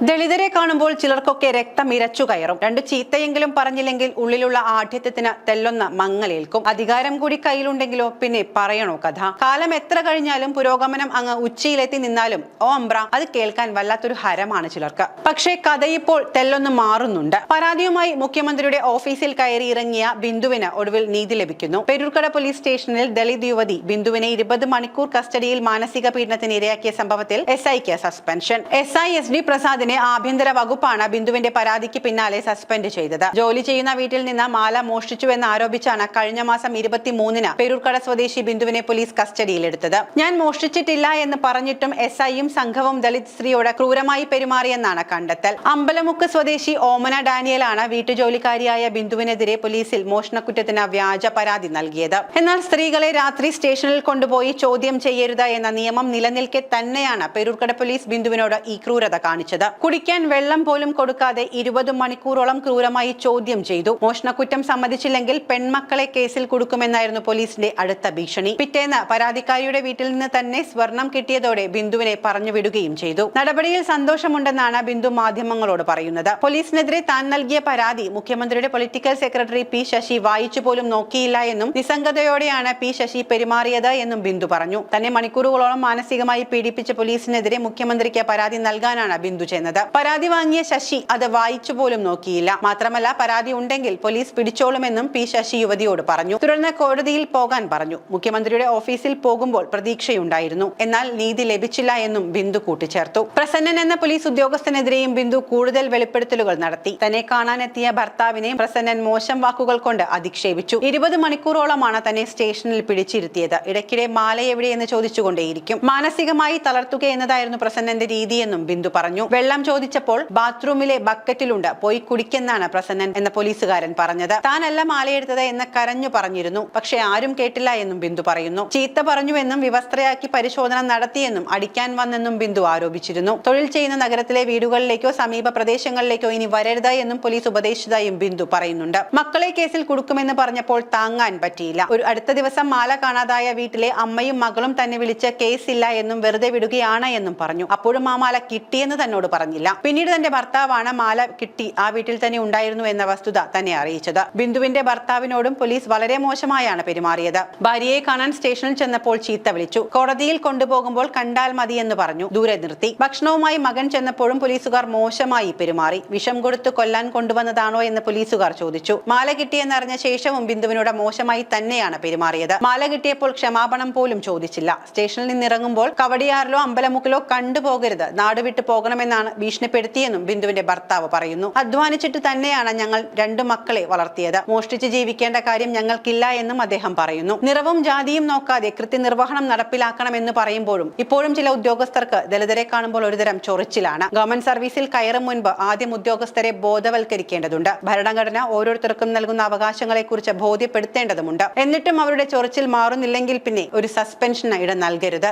ദളിതരെ കാണുമ്പോൾ ചിലർക്കൊക്കെ രക്തം ഇരച്ചു കയറും. രണ്ടു ചീത്തയെങ്കിലും പറഞ്ഞില്ലെങ്കിൽ ഉള്ളിലുള്ള ആഠ്യത്വത്തിന് തെല്ലൊന്ന മങ്ങലേൽക്കും. അധികാരം കൂടി കയ്യിലുണ്ടെങ്കിലോ പിന്നെ പറയണോ കഥ? കാലം എത്ര കഴിഞ്ഞാലും പുരോഗമനം അങ്ങ് ഉച്ചയിലെത്തി നിന്നാലും ഓ അമ്പ്ര അത് കേൾക്കാൻ വല്ലാത്തൊരു ഹരമാണ് ചിലർക്ക്. പക്ഷേ കഥയിപ്പോൾ തെല്ലൊന്ന് മാറുന്നുണ്ട്. പരാതിയുമായി മുഖ്യമന്ത്രിയുടെ ഓഫീസിൽ കയറി ഇറങ്ങിയ ബിന്ദുവിന് ഒടുവിൽ നീതി ലഭിക്കുന്നു. പെരൂർക്കട പോലീസ് സ്റ്റേഷനിൽ ദളിത് യുവതി ബിന്ദുവിനെ ഇരുപത് മണിക്കൂർ കസ്റ്റഡിയിൽ മാനസിക പീഡനത്തിന് ഇരയാക്കിയ സംഭവത്തിൽ എസ് ഐക്ക് suspension. S I S D പ്രസാദിനെ ആഭ്യന്തര വകുപ്പാണ് ബിന്ദുവിന്റെ പരാതിക്ക് പിന്നാലെ സസ്പെൻഡ് ചെയ്തത്. ജോലി ചെയ്യുന്ന വീട്ടിൽ നിന്ന് മാല മോഷ്ടിച്ചുവെന്ന് ആരോപിച്ചാണ് കഴിഞ്ഞ മാസം ഇരുപത്തിമൂന്നിന് പെരൂർക്കട സ്വദേശി ബിന്ദുവിനെ പോലീസ് കസ്റ്റഡിയിലെടുത്തത്. ഞാൻ മോഷ്ടിച്ചിട്ടില്ല എന്ന് പറഞ്ഞിട്ടും എസ് ഐയും സംഘവും ദളിത് സ്ത്രീയോട് ക്രൂരമായി പെരുമാറിയെന്നാണ് കണ്ടെത്തൽ. അമ്പലമുക്ക് സ്വദേശി ഓമന ഡാനിയലാണ് വീട്ടുജോലിക്കാരിയായ ബിന്ദുവിനെതിരെ പോലീസിൽ മോഷണക്കുറ്റത്തിന് വ്യാജ പരാതി നൽകിയത്. എന്നാൽ സ്ത്രീകളെ രാത്രി സ്റ്റേഷനിൽ കൊണ്ടുപോയി ചോദ്യം ചെയ്യരുത് എന്ന നിയമം നിലനിൽക്കെ തന്നെയാണ് പെരൂർക്കട പോലീസ് ബിന്ദുവിനോട് ഈ ക്രൂരത കാണിച്ചത്. കുടിക്കാൻ വെള്ളം പോലും കൊടുക്കാതെ ഇരുപത് മണിക്കൂറോളം ക്രൂരമായി ചോദ്യം ചെയ്തു. മോഷണക്കുറ്റം സമ്മതിച്ചില്ലെങ്കിൽ പെൺമക്കളെ കേസിൽ കൊടുക്കുമെന്നായിരുന്നു പോലീസിന്റെ അടുത്ത ഭീഷണി. പിറ്റേന്ന് പരാതിക്കാരിയുടെ വീട്ടിൽ നിന്ന് തന്നെ സ്വർണം കിട്ടിയതോടെ ബിന്ദുവിനെ പറഞ്ഞുവിടുകയും ചെയ്തു. നടപടിയിൽ സന്തോഷമുണ്ടെന്നാണ് ബിന്ദു മാധ്യമങ്ങളോട് പറയുന്നത്. പോലീസിനെതിരെ താൻ നൽകിയ പരാതി മുഖ്യമന്ത്രിയുടെ പൊളിറ്റിക്കൽ സെക്രട്ടറി പി ശശി വായിച്ചു പോലും നോക്കിയില്ല എന്നും നിസ്സംഗതയോടെയാണ് പി ശശി പെരുമാറിയത് എന്നും ബിന്ദു പറഞ്ഞു. തന്നെ മണിക്കൂറുകളോളം മാനസികമായി പീഡിപ്പിച്ച പോലീസിനെതിരെ മുഖ്യമന്ത്രിക്ക് പരാതി നൽകാനാണ് ബിന്ദു ചെന്നത്. പരാതി വാങ്ങിയ ശശി അത് വായിച്ചു പോലും നോക്കിയില്ല. മാത്രമല്ല പരാതി ഉണ്ടെങ്കിൽ പോലീസ് പിടിച്ചോളുമെന്നും പി ശശി യുവതിയോട് പറഞ്ഞു. തുടർന്ന് കോടതിയിൽ പോകാൻ പറഞ്ഞു. മുഖ്യമന്ത്രിയുടെ ഓഫീസിൽ പോകുമ്പോൾ പ്രതീക്ഷയുണ്ടായിരുന്നു. എന്നാൽ നീതി ലഭിച്ചില്ല എന്നും ബിന്ദു കൂട്ടിച്ചേർത്തു. പ്രസന്നൻ എന്ന പോലീസ് ഉദ്യോഗസ്ഥനെതിരെയും ബിന്ദു കൂടുതൽ വെളിപ്പെടുത്തലുകൾ നടത്തി. തന്നെ കാണാനെത്തിയ ഭർത്താവിനെ പ്രസന്നൻ മോശം വാക്കുകൾ കൊണ്ട് അധിക്ഷേപിച്ചു. ഇരുപത് മണിക്കൂറോളമാണ് തന്നെ സ്റ്റേഷനിൽ പിടിച്ചിരുത്തിയത്. ഇടയ്ക്കിടെ മാല എവിടെയെന്ന് ചോദിച്ചുകൊണ്ടേയിരിക്കും. മാനസികമായി തളർത്തുക എന്നതായിരുന്നു പ്രസന്നന്റെ രീതിയെന്നും ബിന്ദു പറഞ്ഞു. വെള്ളം ചോദിച്ചപ്പോൾ ബാത്റൂമിലെ ബക്കറ്റിലുണ്ട് പോയി കുടിക്കെന്നാണ് പ്രസന്നൻ എന്ന പോലീസുകാരൻ പറഞ്ഞത്. താനല്ല മാലയെടുത്തത് എന്ന് കരഞ്ഞു പറഞ്ഞിരുന്നു. പക്ഷേ ആരും കേട്ടില്ല എന്നും ബിന്ദു പറയുന്നു. ചീത്ത പറഞ്ഞുവെന്നും വിവസ്ത്രയാക്കി പരിശോധന നടത്തിയെന്നും അടിക്കാൻ വന്നെന്നും ബിന്ദു ആരോപിച്ചിരുന്നു. തൊഴിൽ ചെയ്യുന്ന നഗരത്തിലെ വീടുകളിലേക്കോ സമീപ പ്രദേശങ്ങളിലേക്കോ ഇനി വരരുത് എന്നും പോലീസ് ഉപദേശിച്ചതായും ബിന്ദു പറയുന്നുണ്ട്. മക്കളെ കേസിൽ കൊടുക്കുമെന്ന് പറഞ്ഞപ്പോൾ താങ്ങാൻ പറ്റിയില്ല. ഒരു അടുത്ത ദിവസം മാല കാണാതായ വീട്ടിലെ അമ്മയും മകളും തന്നെ വിളിച്ച് കേസില്ല എന്നും വെറുതെ വിടുകയാണ് എന്നും പറഞ്ഞു. അപ്പോഴും ആ മാല കിട്ടിയെന്ന് തന്നോട് പറഞ്ഞില്ല പിന്നീട് തന്റെ ഭർത്താവാണ് മാല കിട്ടി ആ വീട്ടിൽ തന്നെ ഉണ്ടായിരുന്നു എന്ന വസ്തുത തന്നെ അറിയിച്ചത്. ബിന്ദുവിന്റെ ഭർത്താവിനോടും പോലീസ് വളരെ മോശമായാണ് പെരുമാറിയത്. ഭാര്യയെ കാണാൻ സ്റ്റേഷനിൽ ചെന്നപ്പോൾ ചീത്ത വിളിച്ചു. കോടതിയിൽ കൊണ്ടുപോകുമ്പോൾ കണ്ടാൽ മതി എന്ന് പറഞ്ഞു. ദൂരെ നിർത്തി. ഭക്ഷണവുമായി മകൻ ചെന്നപ്പോഴും പോലീസുകാർ മോശമായി പെരുമാറി. വിഷം കൊടുത്തു കൊല്ലാൻ കൊണ്ടുവന്നതാണോ എന്ന് പോലീസുകാർ ചോദിച്ചു. മാല കിട്ടിയെന്നറിഞ്ഞ ശേഷവും ബിന്ദുവിനോട് മോശമായി തന്നെയാണ് പെരുമാറിയത്. മാല കിട്ടിയപ്പോൾ ക്ഷമാപണം പോലും ചോദിച്ചില്ല. സ്റ്റേഷനിൽ നിന്നിറങ്ങുമ്പോൾ കവടിയാറിലോ അമ്പലമുക്കിലോ കണ്ടുപോകരുത്. നാടുവിട്ട് പോകണമെന്നാണ് ഭീഷണിപ്പെടുത്തിയെന്നും ബിന്ദുവിന്റെ ഭർത്താവ് പറയുന്നു. അധ്വാനിച്ചിട്ട് തന്നെയാണ് ഞങ്ങൾ രണ്ടു മക്കളെ വളർത്തിയത്. മോഷ്ടിച്ച് ജീവിക്കേണ്ട കാര്യം ഞങ്ങൾക്കില്ല എന്നും അദ്ദേഹം പറയുന്നു. നിറവും ജാതിയും നോക്കാതെ കൃത്യനിർവഹണം നടപ്പിലാക്കണമെന്ന് പറയുമ്പോഴും ഇപ്പോഴും ചില ഉദ്യോഗസ്ഥർക്ക് ദലിതരെ കാണുമ്പോൾ ഒരുതരം ചൊറിച്ചിലാണ്. ഗവൺമെന്റ് സർവീസിൽ കയറും മുൻപ് ആദ്യം ഉദ്യോഗസ്ഥരെ ബോധവൽക്കരിക്കേണ്ടതുണ്ട്. ഭരണഘടന ഓരോരുത്തർക്കും നൽകുന്ന അവകാശങ്ങളെക്കുറിച്ച് ബോധ്യപ്പെടുത്തേണ്ടതുണ്ട് എന്നിട്ടും അവരുടെ ചൊറിച്ചിൽ മാറുന്നില്ലെങ്കിൽ പിന്നെ ഒരു സസ്പെൻഷന് ഇടം നൽകരുത്.